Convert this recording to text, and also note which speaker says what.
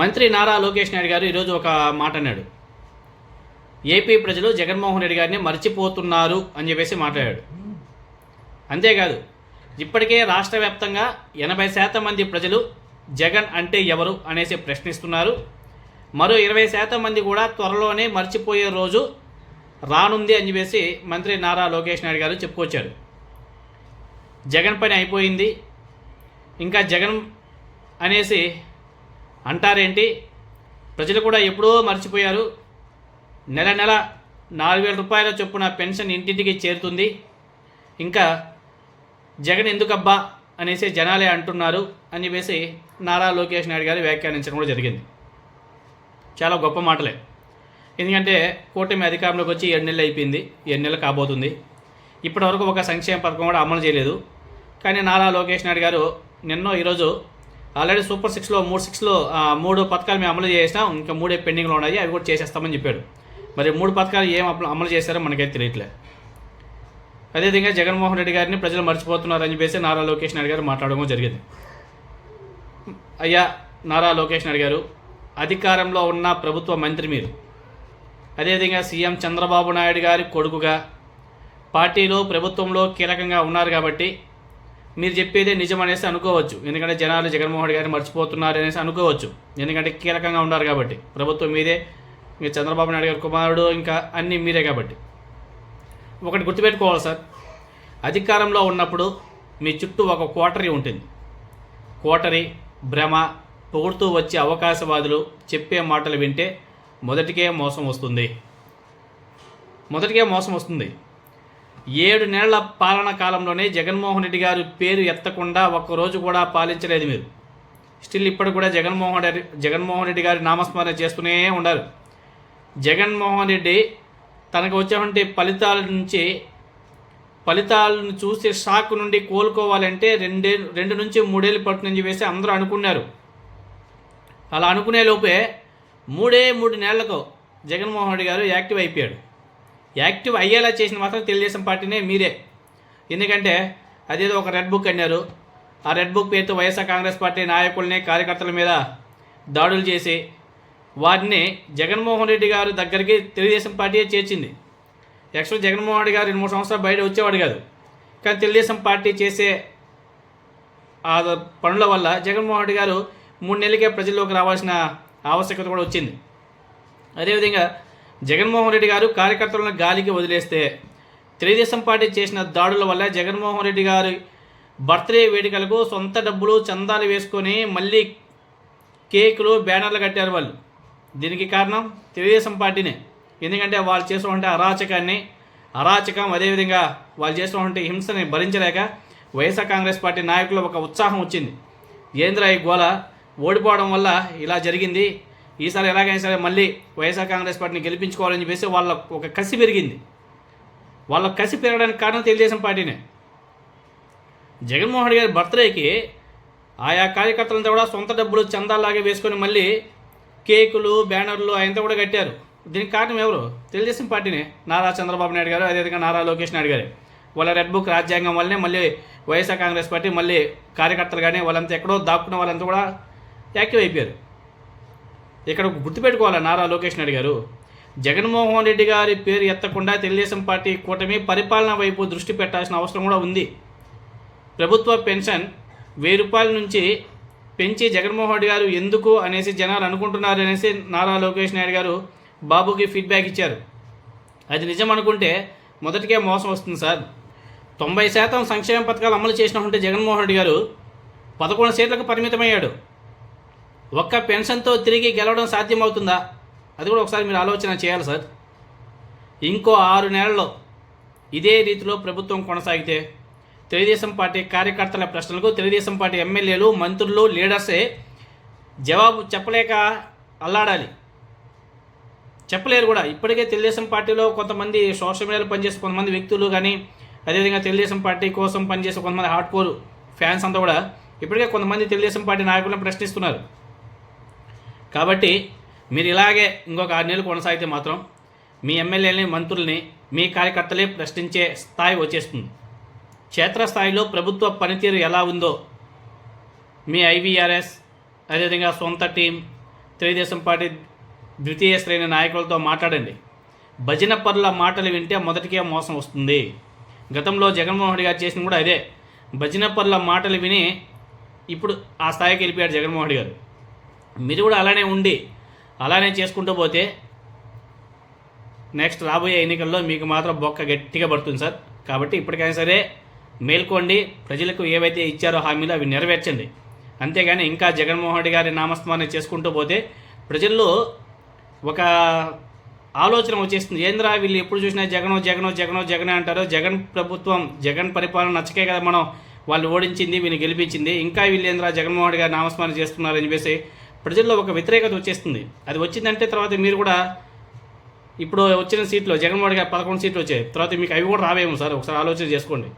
Speaker 1: మంత్రి నారా లోకేష్ నాయుడు గారు ఈరోజు ఒక మాట అన్నాడు. ఏపీ ప్రజలు జగన్మోహన్ రెడ్డి గారిని మర్చిపోతున్నారు అని చెప్పేసి మాట్లాడాడు. అంతేకాదు ఇప్పటికే రాష్ట్ర వ్యాప్తంగా ఎనభై శాతం మంది ప్రజలు జగన్ అంటే ఎవరు అనేసి ప్రశ్నిస్తున్నారు. మరో ఇరవై శాతం మంది కూడా త్వరలోనే మర్చిపోయే రోజు రానుంది అని చెప్పేసి మంత్రి నారా లోకేష్ నాయుడు గారు చెప్పుకొచ్చారు. జగన్ పని అయిపోయింది. ఇంకా జగన్ అనేసి అంటారేంటి? ప్రజలు కూడా ఎప్పుడో మర్చిపోయారు. నెల నెల నాలుగు వేల రూపాయల చొప్పున పెన్షన్ ఇంటింటికి చేరుతుంది. ఇంకా జగన్ ఎందుకబ్బా అనేసి జనాలే అంటున్నారు అని చెప్పేసి నారా లోకేష్ నాయుడు గారు వ్యాఖ్యానించడం కూడా జరిగింది. చాలా గొప్ప మాటలే. ఎందుకంటే కూటమి అధికారంలోకి వచ్చి ఏడు నెలలు అయిపోయింది. ఏడు నెలలు కాబోతుంది. ఇప్పటివరకు ఒక సంక్షేమ పథకం కూడా అమలు చేయలేదు. కానీ నారా లోకేష్ నాయుడు గారు నిన్నో ఈరోజు ఆల్రెడీ సూపర్ సిక్స్లో మూడు సిక్స్లో ఆ, మూడు పథకాలు మేము అమలు చేసినాం. ఇంకా మూడే పెండింగ్లో ఉన్నాయి. అవి కూడా చేసేస్తామని చెప్పాడు. మరి మూడు పథకాలు ఏం అమలు అమలు చేశారో మనకైతే తెలియట్లే. అదేవిధంగా జగన్మోహన్ రెడ్డి గారిని ప్రజలు మర్చిపోతున్నారని చెప్పేసి నారా లోకేష్ నాయుడు గారు మాట్లాడడం జరిగింది. అయ్యా నారా లోకేష్ నాయుడు గారు అధికారంలో ఉన్న ప్రభుత్వ మంత్రి మీరు. అదేవిధంగా సీఎం చంద్రబాబు నాయుడు గారి కొడుకుగా పార్టీలో ప్రభుత్వంలో కీలకంగా ఉన్నారు కాబట్టి మీరు చెప్పేదే నిజం అనేసి అనుకోవచ్చు. ఎందుకంటే జనాలు జగన్మోహన్ రెడ్డి గారిని మర్చిపోతున్నారు అనేసి అనుకోవచ్చు. ఎందుకంటే కీలకంగా ఉన్నారు కాబట్టి. ప్రభుత్వం మీదే మీరు చంద్రబాబు నాయుడు గారి కుమారుడు ఇంకా అన్నీ మీరే కాబట్టి. ఒకటి గుర్తుపెట్టుకోవాలి సార్. అధికారంలో ఉన్నప్పుడు మీ చుట్టూ ఒక కోటరీ ఉంటుంది. కోటరీ భ్రమ పొగుడుతూ వచ్చే అవకాశవాదులు చెప్పే మాటలు వింటే మొదటికే మోసం వస్తుంది. మొదటికే మోసం వస్తుంది. ఏడు నెలల పాలన కాలంలోనే జగన్మోహన్ రెడ్డి గారి పేరు ఎత్తకుండా ఒక్కరోజు కూడా పాలించలేదు మీరు. స్టిల్ ఇప్పటికి కూడా జగన్మోహన్ రెడ్డి జగన్మోహన్ రెడ్డి గారి నామస్మరణ చేస్తూనే ఉన్నారు జగన్మోహన్ రెడ్డి తనకు వచ్చేటువంటి ఫలితాల నుంచి ఫలితాలను చూసి షాక్ నుండి కోలుకోవాలంటే రెండే రెండు నుంచి మూడేళ్ళు పడుతుందని చెప్పేసి అందరూ అనుకున్నారు. అలా అనుకునే లోపే మూడే మూడు నెలలకు జగన్మోహన్ రెడ్డి గారు యాక్టివ్ అయిపోయాడు. యాక్టివ్ అయ్యేలా చేసిన మాత్రం తెలుగుదేశం పార్టీనే మీరే. ఎందుకంటే అదేదో ఒక రెడ్ బుక్ అన్నారు. ఆ రెడ్ బుక్ పేరుతో వైఎస్ఆర్ కాంగ్రెస్ పార్టీ నాయకుల్ని కార్యకర్తల మీద దాడులు చేసి వారిని జగన్మోహన్ రెడ్డి గారు దగ్గరికి తెలుగుదేశం పార్టీయే చేర్చింది. యాక్చువల్ జగన్మోహన్ రెడ్డి గారు రెండు మూడు సంవత్సరాలు బయట వచ్చేవాడు కాదు. కానీ తెలుగుదేశం పార్టీ చేసే ఆ పనుల వల్ల జగన్మోహన్ రెడ్డి గారు మూడు నెలలకే ప్రజల్లోకి రావాల్సిన ఆవశ్యకత కూడా వచ్చింది. అదేవిధంగా జగన్మోహన్ రెడ్డి గారు కార్యకర్తలను గాలికి వదిలేస్తే తెలుగుదేశం పార్టీ చేసిన దాడుల వల్ల జగన్మోహన్ రెడ్డి గారి బర్త్డే వేడుకలకు సొంత డబ్బులు చందాలు వేసుకొని మళ్ళీ కేకులు బ్యానర్లు కట్టారు వాళ్ళు. దీనికి కారణం తెలుగుదేశం పార్టీనే. ఎందుకంటే వాళ్ళు చేసినటువంటి అరాచకాన్ని అరాచకం అదేవిధంగా వాళ్ళు చేసినటువంటి హింసని భరించలేక వైఎస్ఆర్ కాంగ్రెస్ పార్టీ నాయకులు ఒక ఉత్సాహం వచ్చింది. ఏంద్ర ఈ గోల? ఓడిపోవడం వల్ల ఇలా జరిగింది. ఈసారి ఎలాగైనా సరే మళ్ళీ వైఎస్ఆర్ కాంగ్రెస్ పార్టీని గెలిపించుకోవాలని చెప్పేసి వాళ్ళ ఒక కసి పెరిగింది. వాళ్ళ కసి పెరగడానికి కారణం తెలుగుదేశం పార్టీనే. జగన్మోహన్ గారి బర్త్డేకి ఆయా కార్యకర్తలంతా కూడా సొంత డబ్బులు చందాలాగే వేసుకొని మళ్ళీ కేకులు బ్యానర్లు అయంతా కూడా కట్టారు. దీనికి కారణం ఎవరు? తెలుగుదేశం పార్టీనే. నారా చంద్రబాబు నాయుడు గారు అదేవిధంగా నారా లోకేష్ నాయుడు గారు. వాళ్ళ రెడ్ బుక్ రాజ్యాంగం వల్లనే మళ్ళీ వైఎస్ఆర్ కాంగ్రెస్ పార్టీ మళ్ళీ కార్యకర్తలు కానీ వాళ్ళంతా ఎక్కడో దాక్కున్న వాళ్ళంతా కూడా యాక్టివ్ అయిపోయారు. ఇక్కడ గుర్తుపెట్టుకోవాలి నారా లోకేష్ నాయుడు గారు? జగన్మోహన్ రెడ్డి గారి పేరు ఎత్తకుండా తెలుగుదేశం పార్టీ కూటమి పరిపాలన వైపు దృష్టి పెట్టాల్సిన అవసరం కూడా ఉంది. ప్రభుత్వ పెన్షన్ వెయ్యి రూపాయల నుంచి పెంచి జగన్మోహన్ రెడ్డి గారు ఎందుకు అనేసి జనాలు అనుకుంటున్నారు అనేసి నారా లోకేష్ నాయుడు గారు బాబుకి ఫీడ్బ్యాక్ ఇచ్చారు. అది నిజం అనుకుంటే మొదటికే మోసం వస్తుంది సార్. తొంభై శాతం సంక్షేమ పథకాలు అమలు చేసినటువంటి జగన్మోహన్ రెడ్డి గారు పదకొండు సీట్లకు పరిమితమయ్యాడు. ఒక్క పెన్షన్తో తిరిగి గెలవడం సాధ్యమవుతుందా? అది కూడా ఒకసారి మీరు ఆలోచన చేయాలి సార్. ఇంకో ఆరు నెలల్లో ఇదే రీతిలో ప్రభుత్వం కొనసాగితే తెలుగుదేశం పార్టీ కార్యకర్తల ప్రశ్నలకు తెలుగుదేశం పార్టీ ఎమ్మెల్యేలు మంత్రులు లీడర్సే జవాబు చెప్పలేక అల్లాడాలి. చెప్పలేరు కూడా. ఇప్పటికే తెలుగుదేశం పార్టీలో కొంతమంది సోషల్ మీడియాలో పనిచేసే కొంతమంది వ్యక్తులు కానీ అదేవిధంగా తెలుగుదేశం పార్టీ కోసం పనిచేసే కొంతమంది హార్డ్ కోర్ ఫ్యాన్స్ అంతా కూడా ఇప్పటికే కొంతమంది తెలుగుదేశం పార్టీ నాయకులను ప్రశ్నిస్తున్నారు. కాబట్టి మీరు ఇలాగే ఇంకొక ఆరు నెలలు కొనసాగితే మాత్రం మీ ఎమ్మెల్యేలని మంత్రుల్ని మీ కార్యకర్తలే ప్రశ్నించే స్థాయి వచ్చేస్తుంది. క్షేత్రస్థాయిలో ప్రభుత్వ పనితీరు ఎలా ఉందో మీ ఐవీఆర్ఎస్ అదేవిధంగా సొంత టీం తెలుగుదేశం పార్టీ ద్వితీయ శ్రేణి నాయకులతో మాట్లాడండి. భజన పరుల మాటలు వింటే మొదటికే మోసం వస్తుంది. గతంలో జగన్మోహన్ రెడ్డి గారు చేసింది కూడా అదే. భజన పరుల మాటలు విని ఇప్పుడు ఆ స్థాయికి వెళ్ళిపోయాడు జగన్మోహన్ రెడ్డి గారు. మీరు కూడా అలానే ఉండి అలానే చేసుకుంటూ పోతే నెక్స్ట్ రాబోయే ఎన్నికల్లో మీకు మాత్రం బొక్క గట్టిగా పడుతుంది సార్. కాబట్టి ఇప్పటికైనా సరే మేల్కోండి ప్రజలకు ఏవైతే ఇచ్చారో హామీలు అవి నెరవేర్చండి. అంతేగాని ఇంకా జగన్మోహన్ రెడ్డి గారి నామస్మరణ చేసుకుంటూ పోతే ప్రజల్లో ఒక ఆలోచన వచ్చేస్తుంది. ఏంద్రా వీళ్ళు ఎప్పుడు చూసినా జగనో జగనో జగనో జగనే అంటారు. జగన్ ప్రభుత్వం జగన్ పరిపాలన నచ్చకే కదా మనం. వాళ్ళు ఓడించింది వీళ్ళు గెలిపించింది. ఇంకా వీళ్ళు ఏంద్రా జగన్మోహన్ రెడ్డి గారు నామస్మరణ చేస్తున్నారని చెప్పేసి ప్రజల్లో ఒక వ్యతిరేకత వచ్చేస్తుంది. అది వచ్చిందంటే తర్వాత మీరు కూడా ఇప్పుడు వచ్చిన సీట్లో జగన్మోహన్ గారు పదకొండు సీట్లు వచ్చాయి. తర్వాత మీకు అవి కూడా రావేమో సార్. ఒకసారి ఆలోచన చేసుకోండి.